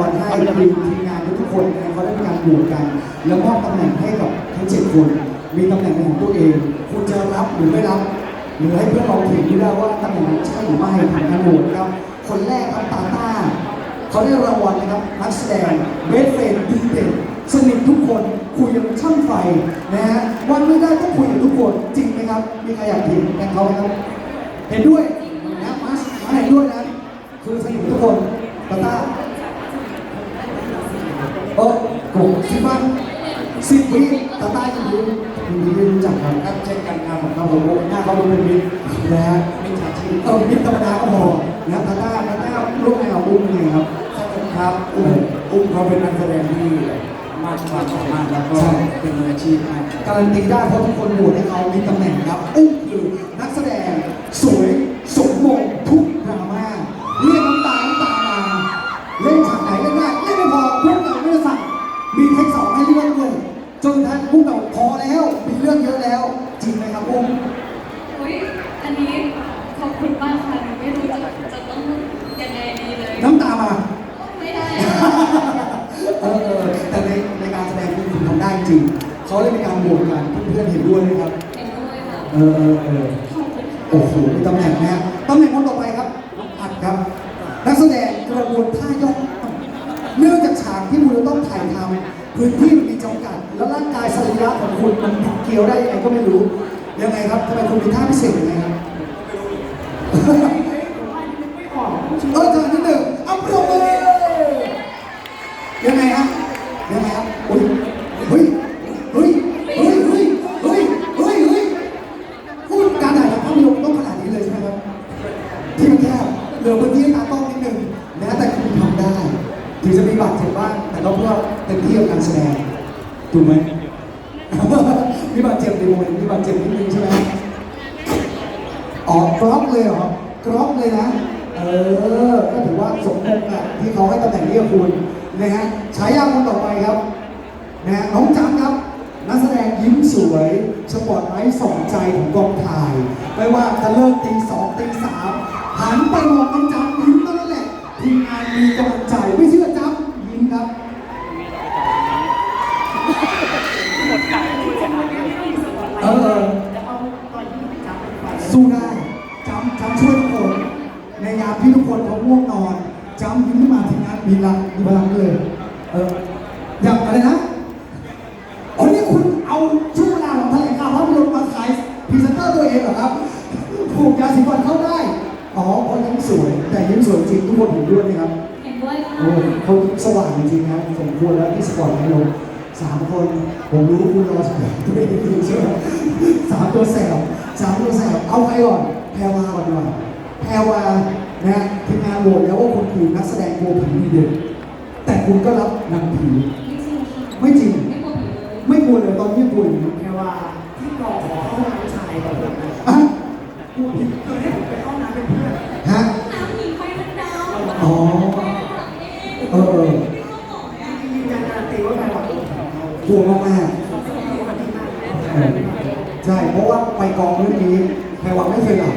วันให้ทีมงานทุกคนนะเขาได้มีการโหวตกัน แล้วมอบตำแหน่งให้กับทั้งเจ็ดคน มีตำแหน่งของตัวเอง คุณจะรับหรือไม่รับ หรือให้เพื่อนเราถึงที่ได้ว่าตำแหน่งนั้นใช่หรือไม่ผ่านการโหวตครับ คนแรกครับตาต้าเขาได้รางวัลนะครับนักแสดงเบสเฟนดีเด่นสนิททุกคนคุยกับช่างไฟนะฮะวันไม่ได้ต้องคุยกับทุกคนจริงไหมครับ มีใครอยากเห็นแทนเขาไหมครับเห็นด้วยนะมาสมาเห็นด้วยนะคือสนิททุกคนตาต้า เออโกสิบ้างสิบวิตาต้ายินดียินดีได้รู้จักครับครับเช่นกันครับผมครับผมหน้าเขาเป็นมิตรนะฮะมิจฉาชีพเออมิตรธรรมดาก็พอนะตาต้าตาต้าร่วมงานกับอุ้มยังไงครับครับอุ้มอุ้มเขาเป็นนักแสดงที่มากความสามารถแล้วก็เป็นมืออาชีพมากการันตีได้เพราะทุกคนโหวตให้เขามีตำแหน่งครับอุ้มคือ จนท่านพุ่งกับพอแล้วมีเรื่องเยอะแล้ว จริงไหมครับอุ้มอุ๊ยอันนี้ขอบคุณมากค่ะหนูไม่รู้จะจะต้องยังไงดีเลยน้ำตามาไม่ได้เออเออแต่ในในการแสดงคือคุณทำได้จริงเขาเลยมีการโหวตกันเพื่อนๆเห็นด้วยไหมครับเห็นด้วยค่ะเออเออเออขอบคุณค่ะโอ้โหมีตำแหน่งนะฮะตำแหน่งคนต่อไปครับน้องอัดครับ นักแสดงกระบวนท่ายกเนื่องจากฉากที่คุณจะต้องถ่ายทำพื้นที่มันมีจำกัด แล้วร่างกายสรีระของคุณมันบิดเกลียวได้ยังไงก็ไม่รู้ ยังไงครับทำไมคุณมีท่าพิเศษยังไงครับ เออเจอนิดหนึ่งเอาปรบมือยังไงฮะยังไงครับอุ้ยเฮ้ยเฮ้ยเฮ้ยเฮ้ยเฮ้ยเฮ้ยเฮ้ยพูดการถ่ายทำภาพยนตร์ต้องขนาดนี้เลยใช่ไหมครับที่มันแคบเหลือพื้นที่ให้ตากล้องนิดหนึ่งนะแต่คุณทำได้ถึงจะมีบาดเจ็บบ้างแต่ก็เพื่อเต็มที่กับการแสดงถูกไห มมีบาดเจ็บในโมเมนต์มีบาดเจ็บนิดนึงใช่ไหมอ๋อกรอบเลยเหรอกรอบเลยนะ เออ ก็ถือว่าสมมงอะที่เขาให้ตำแหน่งนี้กับคุณนะฮะฉายาคนต่อไปครับนะฮะน้องจังครับนักแสดงยิ้มสวยสปอตไลท์ส่องใจของกองถ่าย ไม่ว่าจะเลิกตีสองตีสามหันไปมองน้องจังยิ้มเท่านั้นแหละทีมงานมีกำลังใจไม่เชื่อจังยิ้มครับ เออสู้ได้จำจำช่วยทุกคนในยามที่ทุกคนเขาง่วงนอนจำยิ้มขึ้นมาทีมงานมีพลังมีพลังเลย เอออยากอะไรนะอ๋อนี่คุณเอาช่วงเวลาของแถลงข่าวภาพยนตร์มาขายพรีเซนเตอร์ตัวเองเหรอครับผูกยาสีฟันเข้าได้ อ๋อเพราะยิ้มสวย แต่ยิ้มสวยจริงทุกคนเห็นด้วยไหมครับเห็นด้วยค่ะ โอ้เขาสว่างจริงๆนะสมควรแล้วที่สปอร์ตให้ลง สามคน ผมรู้คุณรอสปอร์ตตัวเองอยู่ใช่ไหมสามตัวแสบสามตัวแสบเอาใครก่อนแพรวาก่อนดีกว่าแพรวานะทีมงานโหวตแล้วว่าคุณคือนักแสดงโกลัวผีดีเด่นแต่คุณก็รับนางผีไม่จริงค่ะไม่จริง ไม่กลัวผีเลยไม่กลัวเลยตอนที่กลัวอยู่แค่ว่าที่กองขอเข้าห้องน้ำชายก่อนนะอะพูดผิดเคยให้ผมไปเข้าห้องน้ำเป็นเพื่อน ฮะ น้ำหญิงไฟมันดาว อ๋อ เออเออ ยืนยันการันตีว่าแฟนเราตัวของเรา กลัวมากๆ เขาเป็นคนที่มาก เออใช่ เพราะว่าไปกองเรื่องนี้แพรวาไม่เคยหลับ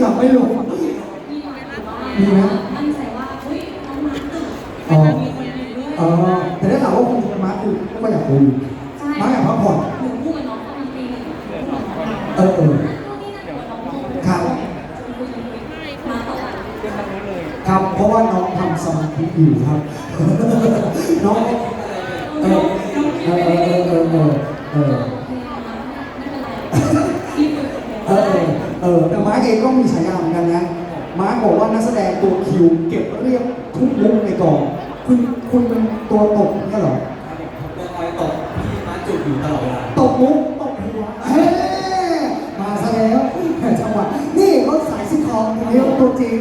หลับไม่ลง มีไหมคะมีไหมมั่นใจว่าเฮ้ยน้องมาตื่นอ๋อมีคนอยู่ด้วยเออแต่ได้ข่าวว่าคุณมาร์คคือก็อยากคุยใช่มาร์คอยากพักผ่อนหนูพูดกับน้องตอนตีหนึ่งหนูบอกว่าเออเออนู่นนี่นั่นเดี๋ยวน้องโทรครับมาต่อครับ เพราะว่าน้องทำสมาธิอยู่ครับ น้องเออเออเออเออเออเออเออเออเออแต่มาร์ก เองก็มีฉายาเหมือนกันนะ มาร์กบอกว่านักแสดงตัวคิวเก็บเรียบทุกมุกในกอง คุณคุณเป็นตัวตกเนี่ยเหรอเป็นรอยตกที่มาจุดอยู่ตลอดเวลาตกมุกตกหัวเฮ้มาซะแล้วแหม่จังหวะนี่เขาสายซิทคอมเรียกตัวจริง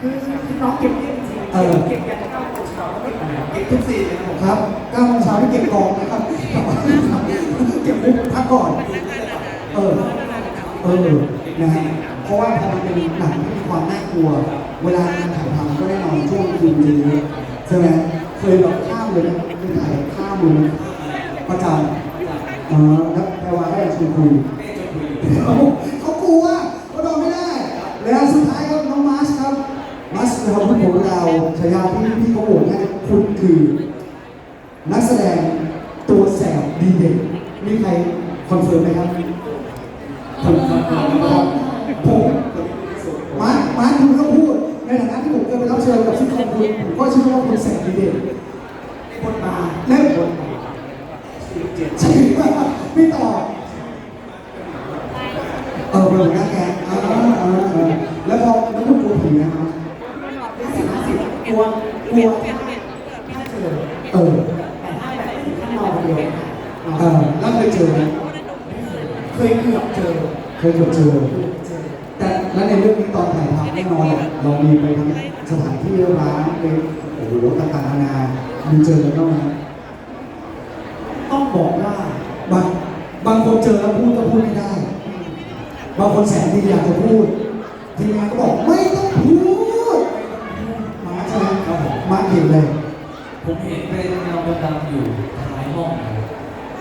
คือคือน้องเก็บเก็บจริงเออเก็บยันเก้าโมงเช้าแล้วไม่ไปเก็บทุกซีนเลยครับผมครับ9โมงเช้าที่เก็บกองนะครับเก็บมุกพักก่อน เออ เออ นะฮะ เพราะว่าพอมันเป็นหนังที่มีความน่ากลัว เวลาการถ่ายทำก็แน่นอนช่วงคืนนี้ใช่ไหมเคยแบบข้ามเลยนะเคยถ่ายข้ามเลยนะประจำอ๋อแล้วแปลว่าให้ชวนคุยเขากลัวเขานอนไม่ได้ แล้วสุดท้ายครับน้องมาร์ชครับมาร์ชเราพูดของเราฉายาที่พี่เขาโหวตให้คุณคือ นักแสดงตัวแสบดีเด่นมีใครคอนเฟิร์มไหมครับ ผมขอถามว่า ผมมาร์คมาร์คคุณก็พูด ในฐานะที่ผมเคยไปรับเชิ ญกับซิทคอมคุณผมก็เชื่อว่าคุณแสบดีเด่น บทบาท และจริงไม่ตอบเออเป็นหัวหน้าแก๊งอ่าอ่าอ่าแล้วพอแล้วคุณกลัวผีนะครับ ห้าสิบห้าสิบกลัวกลัวถ้าถ้าเจอ เออ แต่ถ้าแบบถึงขั้นนอนเดียว เออแล้วเคยเจอไหม เคยเกือบเจอ เคยเจอเจอ เจอ แต่แล้วในเรื่องนี้ตอนถ่ายทำแน่นอนเนี่ยเรามีไปทำสถานที่ร้านไปโอ้โหต่างๆนานามีเจอกันบ้างไหมต้องบอกว่าบางบางคนเจอแล้วพูดก็พูดไม่ได้ บางคนแสนดีอยากจะพูด ทีมงานก็บอกไม่ต้องพูดมาใช่ไหมครับผมมาเก่งเลย ผมเห็นเป็นเงาดำๆอยู่ท้ายห้องนะครับ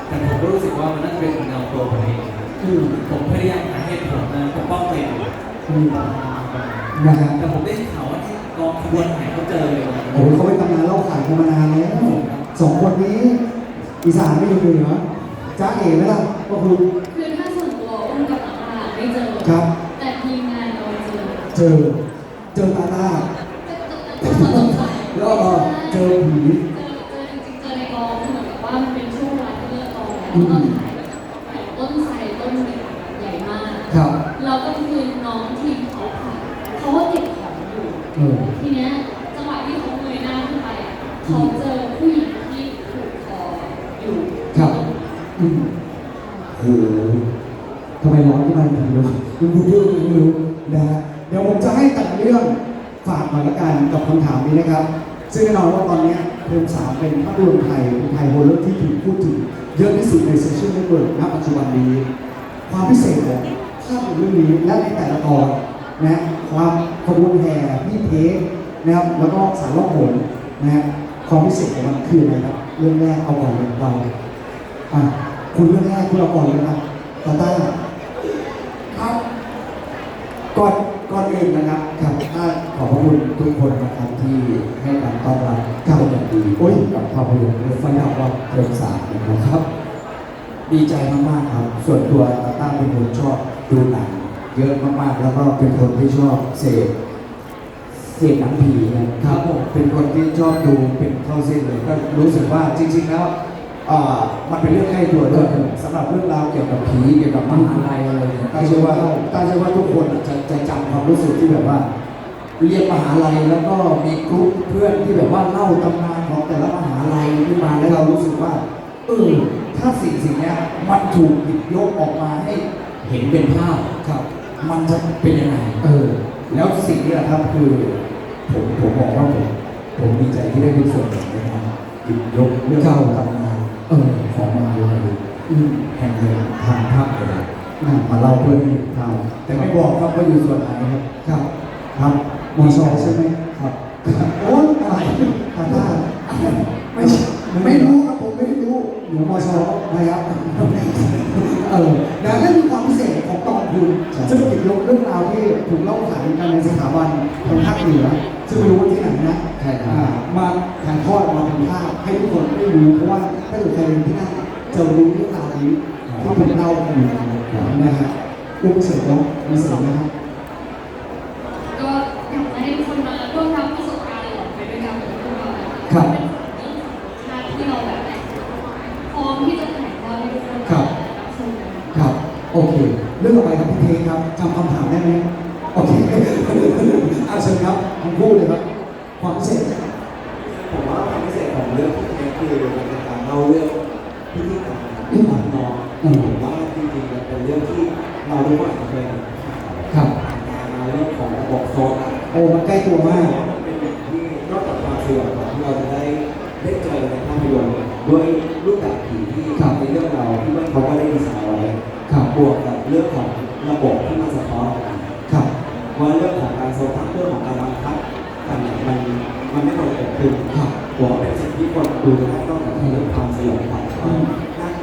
แต่ผมก็รู้สึกว่ามันน่าจะเป็นเงาตัวผมเองนะครับอืมผมพยายามหาเหตุผลนะปกป้องตัวเองอืม นะฮะแต่ผมได้ข่าวว่าที่กองขบวนไหนเขาเจอเลยนะโอ้โหเขาไปทำงานเล่าขายกันมานานแล้วสองคนนี้ อีสานไม่อยู่เหนือจ้าเอ๋ไหมล่ะก็คือคือถ้าส่วนตัวอุ้มกับน้องอาไม่เจอครับ แต่ทีมงานเราเจอเจอเจอตาตาก็สงสัยแล้วก็เจอผีเจอเจอจริงๆเจอในกองคือเหมือนกับว่ามันเป็นช่วงเวลาที่เลิกกองแล้วก็ถ่ายถ่ายต้นไทรต้นใหญ่มาก ครับ เราก็คือน้องทีมเขาค่ะเขาก็เก็บของ ทีเนี้ยจังหวะที่เขาเงยหน้าขึ้นไปอะเขาเจอผู้หญิงที่ถูกคออยู่ครับอืมโอ้โหทำไมร้อนขึ้นมาทันทีวะคุณพูดเรื่องนี้ไม่รู้นะฮะเดี๋ยวผมจะให้ต่ละเรื่องฝากหน่อยละกันกับคำถามนี้นะครับ ซึ่งแน่นอนว่าตอนเนี้ยเพลงสามเป็นภาพยนตร์ไทยเป็นไทยโฮลเลอร์ที่ถูกพูดถึงเยอะที่สุดในโซเชียลเน็ตเวิร์กณปัจจุบันนี้ ความพิเศษของภาพยนตร์เรื่องนี้และในแต่ละตอนนะ ความขบวนแห่พี่เทคนะครับแล้วก็สารล่องหนนะฮะความพิเศษของมันคืออะไรครับเรื่องแรกเอาก่อนเลยเราอะคุณเรื่องแรกคุณเอาก่อนเลยครับตาต้าครับก่อนก่อนอื่นนะครับครับถ้าขอบพระคุณทุกคนนะครับที่ให้การต้อนรับกับอย่างดีโอ้ยกับภาพยนตร์เรื่องไฟดับว่าเทอมสามนะครับ ดีใจมากๆครับ ส่วนตัวตาต้าเป็นคนชอบดูหนัง เยอะมากๆ แล้วก็เป็นคนที่ชอบเสพเสพหนังผีนะครับผมเป็นคนที่ชอบดูเป็นเข้าเส้นเลยก็รู้สึกว่าจริง ๆ แล้วอ่ามันเป็นเรื่องใกล้ตัวด้วยสำหรับเรื่องราวเกี่ยวกับผีเกี่ยวกับมหาลัยอะไรเนี่ยต้าเชื่อว่าต้าเชื่อว่าทุกคนจะจะจำความรู้สึกที่แบบว่า เรียนมหาลัยแล้วก็มีกลุ่มเพื่อนที่แบบว่าเล่าตำนานของแต่ละมหาลัยขึ้นมาแล้วเรารู้สึกว่าเออถ้าสิ่งสิ่งเนี้ยมันถูกหยิบยกออกมาให้เห็นเป็นภาพครับ มันจะเป็นยังไง เออ แล้วสิ่งนี้แหละครับคือ ผมผมบอกว่าผมผมดีใจที่ได้เป็นส่วนหนึ่งในการหยิบยกเรื่องราวตำนานเออของมหาลัยอืมแห่งหนึ่งทางภาคเหนืออะมาเล่าเพื่อให้ทางแต่ไม่บอกครับว่าอยู่ส่วนไหนครับครับครับมอชอใช่ไหมครับ โอ้ยอะไรตาตาไม่ไม่รู้ครับผมไม่รู้หนูมอชอนะครับเออแล้วนั่นคือความพิเศษ ของตอนคุณซึ่งหยิบยกเรื่องราวที่ถูกเล่าขานกันในสถาบันทางภาคเหนือ ซึ่งไม่รู้ว่าที่ไหนนะใช่ครับมาถ่ายทอดมาเป็นภาพให้ทุกคนได้รู้เพราะว่าถ้าเกิดใครเรียนที่นั่นจะรู้เรื่องราวนี้ที่ผมเล่าอยู่นะฮะอุ้มเสร็จแล้วมีเสร็จนะครับ ก็อยากจะให้ทุกคนมาร่วมรับประสบการณ์หลอนไปด้วยกันกับพวกเรา ครับ เป็นเรื่องชาติที่เราแบบพร้อมที่จะถ่ายทอดให้ทุกคน ครับ รับชมกัน ครับ โอเค เรื่องต่อไปครับพี่เทครับจำคำถามได้ไหมโอเคอาเชิญครับทั้งคู่เลยครับ ความพิเศษผมว่าความพิเศษของเรื่องพวกนี้คือมันเป็นการเล่าเรื่องพิธีกรรมที่อ่อนน้อมอืมผมว่าจริงๆมันเป็นเรื่องที่เราทุกคนอาจจะเคย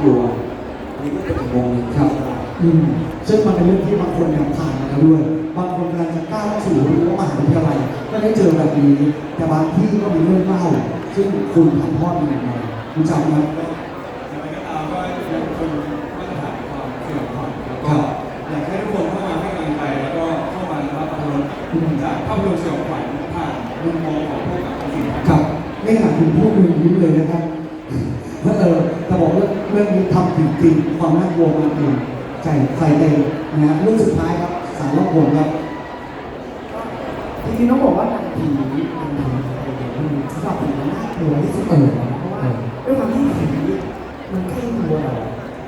องแบบเรื่องความสยองขวัญความน่ากลัวอันนี้ก็เป็นอีกวงหนึ่งครับที่อืมซึ่งมันเป็นเรื่องที่บางคนเนี่ยผ่านมาแล้วด้วย บางคนกำลังจะก้าวเข้าสู่รั้วมหาวิทยาลัยก็ได้เจอแบบนี้ แต่บางที่ก็มีเรื่องเล่า ซึ่งคุณถ่ายทอดมาอย่างไรคุณจำไหมอย่างไรก็ตามก็ยังคงมาตรฐานความสยองขวัญแล้วครัก็บอยากให้ทุกคนเข้ามาให้กำลังใจแล้วก็เข้ามารับประทานจากภาพยนตร์สยองขวัญผ่านมุมมองของพวกกับสิ่ง ครับนี่ขนาดคุณพูดคุณยิ้มเลยนะครับ รื่องนี้ทำจริงๆความน่ากลัวมันเองใจใส่เองนะฮะเรื่องสุดท้ายครับสารวัตรผลครับจริงๆต้องบอกว่าหนังผีหนังผีอะไรอย่างเงี้ยมันสำหรับผมมันน่ากลัวที่สุดเลยนะเพราะว่าด้วยความที่ผีมันใกล้ตัวเรา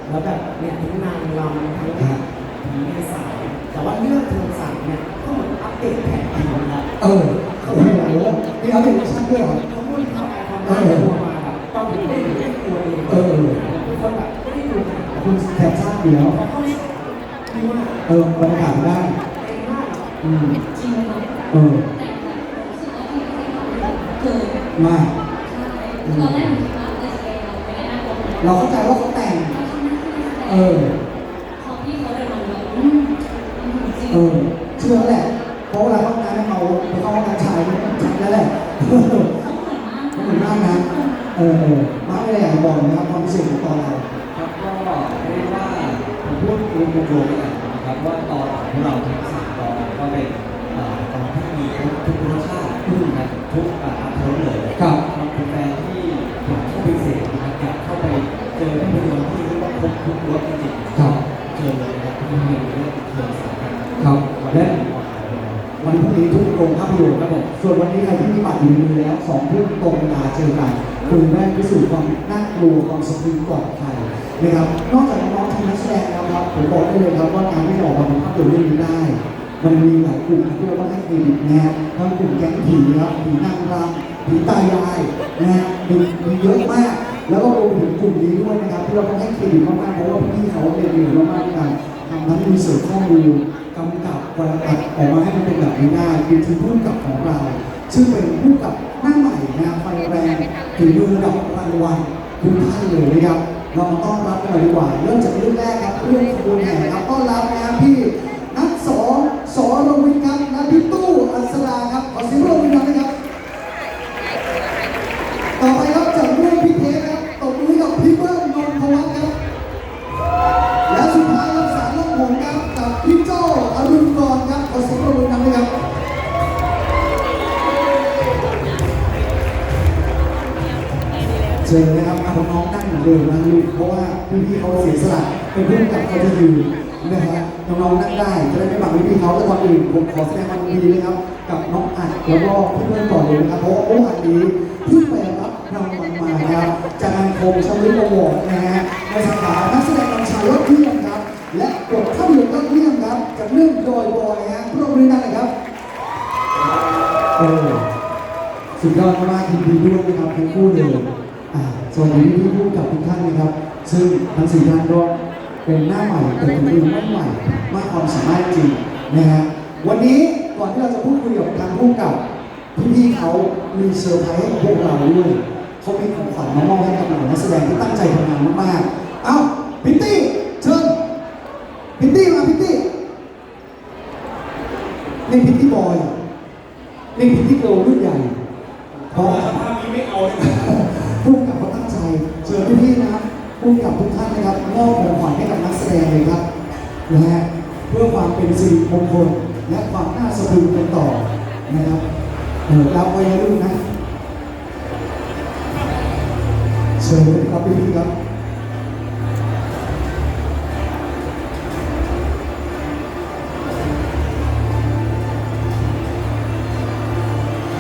แล้วแบบเนี่ยทั้งนางรำทั้งแบบผีในสายแต่ว่าเรื่องเทางสายเนี่ยก็เหมือนอัปเดตแผนผีนะครับเออโอ้โหนี่เขาเป็นชั้นด้วยเหรอเขาพูดเขาแอบความน่ากลัวมาแบบตอนที่ได้ได้กลัวเองเออทุก คนแบบไม่ได้ดูหนังแต่คุณแทบทราบอยู่แล้วเขาเข้าใจดีมาเออบรรยากาศได้เต็มมากอืมจริงเออมเกินมากใช่ตอนแรกหนูคิดว่าเออเราไม่ได้น่าเราเข้าใจว่าเขาแต่ง เออพอพี่เขาเดินมาแบบอืมมันถึงจริงเออเชื่อแหละเพราะเวลาเข้าห้องน้ำเขาไปเข้าห้องน้ำชายมันจัดแล้วแหละ เออเออมาไม่ได้อยากจะบอกนะครับความพิเศษของตอนเรา ครับก็เรียกว่าผมพูดรวมๆกันนะครับว่าตอนของเราทั้งสามตอนก็เป็นเอ่อตอนที่มีทุกทุกรสชาตินะครับทุกอ่าอัตรสเลยครับ สำหรับแฟนที่อยากเข้าไปเสพนะครับอยากเข้าไปเจอภาพยนตร์ที่เรียกว่าครบทุกรสจริงๆครับเชิญเลยนะครับที่เป็นเรื่องเชิญสามกันครับและแรกออนไลน์เลยวันพรุ่งนี้ทุกโรงภาพยนตร์ครับผมส่วนวันนี้ใครที่มีบัตรอยู่ในมือแล้วสองทุ่มตรงเวลาเจอกัน คุณแม่พิสูจน์ความน่ากลัวความสะพรึงปลอดภัยนะครับ นอกจากน้องทีมนักแสดงแล้วครับผมบอกได้เลยครับว่าการที่ออกมาเป็นภาพยนตร์เรื่องนี้ได้ มันมีหลายกลุ่มที่เราต้องให้เครดิตนะฮะทั้งกลุ่มแก๊งผีครับผีนางรำผีตายายนะฮะมีมีเยอะมาก แล้วก็รวมถึงกลุ่มนี้ด้วยนะครับที่เราต้องให้เครดิตมากๆเพราะว่าพี่ๆเขาเรียนเหนื่อมากๆในการทำทั้งรีเสิร์ชข้อมูลกำกับวรรณอัดออกมาให้มันเป็นแบบนี้ได้คือทีมผู้กำกับของเรา ซึ่งเป็นผู้กำกับหน้าใหม่ นะไฟแรงถึงมือระดับรางวัลทุกท่านเลยนะครับ เรามาต้อนรับกันหน่อยดีกว่า เริ่มจากเรื่องแรกครับเรื่องขบวนแห่ครับต้อนรับ ยสละเป็นเพื่อนกับเขาจะยืนนะฮะน้องๆนั่งได้จะได้ไม่บังพี่เขาแต่ก่อนอื่นผมขอแสดงความยินดีนะครับ กับน้องอัดแล้วก็เพื่อนๆก่อนเลยนะครับเพราะว่าเมื่อวานนี้เพิ่งไปรับรางวัลมานะครับจากงานโคมชมริอวอร์ดนะฮะในสาขานักแสดงนำชายยอดเยี่ยมครับ และบทภาพยนตร์ยอดเยี่ยมครับจากเรื่องโดยบอยฮะปรบมือดังหน่อยครับเออสุดยอดมากยินดีด้วยนะครับทั้งคู่เลยอ่าสวัสดีพี่ผู้กับทุกท่านนะครับ ซึ่งทั้งสี่ท่านก็เป็นหน้าใหม่แต่คนอื่นไม่ใหม่มากความสามารถจริงนะฮะวันนี้ก่อนที่เราจะพูดคุยกับทางผู้กับพี่ๆเขามีเซอร์ไพรส์ให้พวกเราด้วยเขามีของขวัญมามอบให้กับเหล่านักแสดงที่ตั้งใจทำงานมากๆเอ้าพิตตี้เชิญพิตตี้มาพิตตี้นี่พิตตี้บอยนี่พิตตี้โกลรุ่นใหญ่พอสภาพนี้ไม่เอาเลย ผู้กับทุกท่านนะครับมอบของขวัญให้กับนักแสดงเลยครับนะฮะเพื่อความเป็นสิริมงคลและความน่าสะพรึงกันต่อนะครับเออรับไว้นะลูกนะเชิญครับพี่ครับ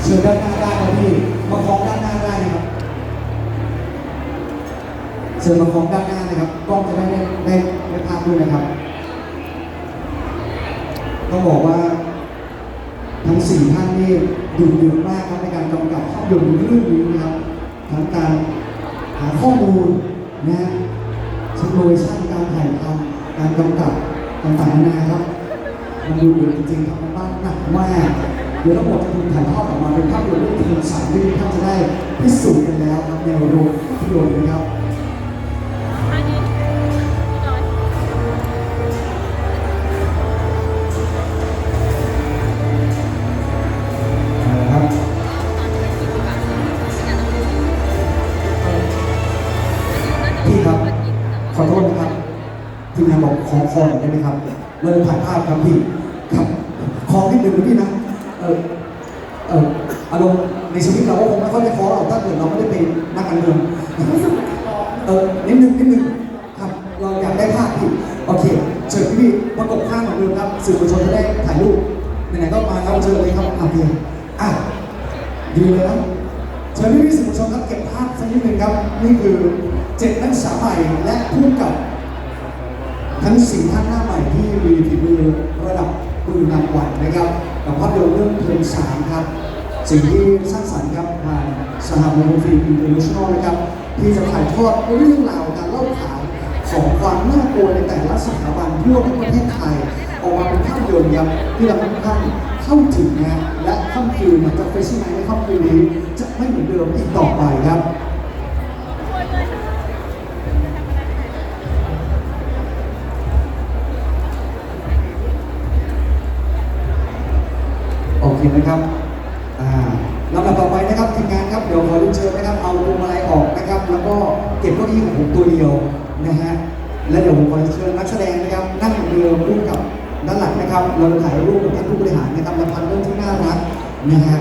เชิญด้านหน้าได้ครับพี่มาคล้องด้านหน้าได้นะครับ เชิญมาคล้องด้านหน้านะครับ กล้องจะได้ได้ได้ภาพด้วยนะครับต้องบอกว่า ทั้งสี่ท่านนี่ดุเดือดมากครับในการกำกับภาพยนตร์เรื่องนี้นะครับทั้งการหาข้อมูลนะฮะเทคโนโลยีการถ่ายทำการกำกับต่างๆนานาครับมันดูเดือดจริงๆครับมันบ้านหนักมากเดี๋ยวทั้งหมดจะถูกถ่ายทอดออกมาเป็นภาพยนตร์เรื่องทีมสามที่ท่านจะได้พิสูจน์กันแล้วครับในโรงภาพยนตร์นะครับ มงานบอกขอคอหน่อยได้ไหมครับเราจะถ่ายภาพครับพี่ครับคอนิดนึงนะพี่นะเออเอออารมณ์ในชีวิตเราก็คงไม่ค่อยได้คอเราถ้าเกิดเราไม่ได้เป็นนักการเมืองรู้สึกเหมือนกับร้องเออนิดนึงนิดนึงครับเราอยากได้ภาพพี่โอเคเชิญพี่ๆประกบข้างของเดิมครับสื่อมวลชนจะได้ถ่ายรูปไหนๆก็มาครับเชิญเลยครับโอเคอะดีเลยนะเชิญพี่ๆสื่อมวลชนครับเก็บภาพสักนิดนึงครับนี่คือเจ็ดนักศึกษาใหม่และผู้กำกับ ทั้งสี่ท่านหน้าใหม่ที่มีฝีมือระดับมือนำวันนะครับกับภาพยนตร์เรื่องเพลงสามครับ สิ่งที่สร้างสรรค์ครับทางสหมงฟิล์มอินเตอร์เนชั่นแนลนะครับ ที่จะถ่ายทอดเรื่องราวการเล่าข่านของความน่ากลัวในแต่ละสถาบันทั่วทั้งประเทศไทยออกมาเป็นภาพยนตร์ครับที่เราทุกท่านเข้าถึงนะและค่ำคืนนะจะเฟชั่นไนในค่ำคืนนี้จะไม่เหมือนเดิมอีกต่อไปครับ นะครับลำดับต่อไปนะครับทีมงานครับเดี๋ยวขอเรียนเชิญนะครับ เอาพวงมาลัยออกนะครับ แล้วก็เก็บเก้าอี้ของผมตัวเดียวนะฮะและเดี๋ยวผมขอเรีเชิญนักแสดงนะครับนั่งเรือร่วมกับด้านหลังนะครับ เราจะถ่ายรูปกับท่านผู้บริหารนะครับและพันเรื่องที่น่ารักนะฮะ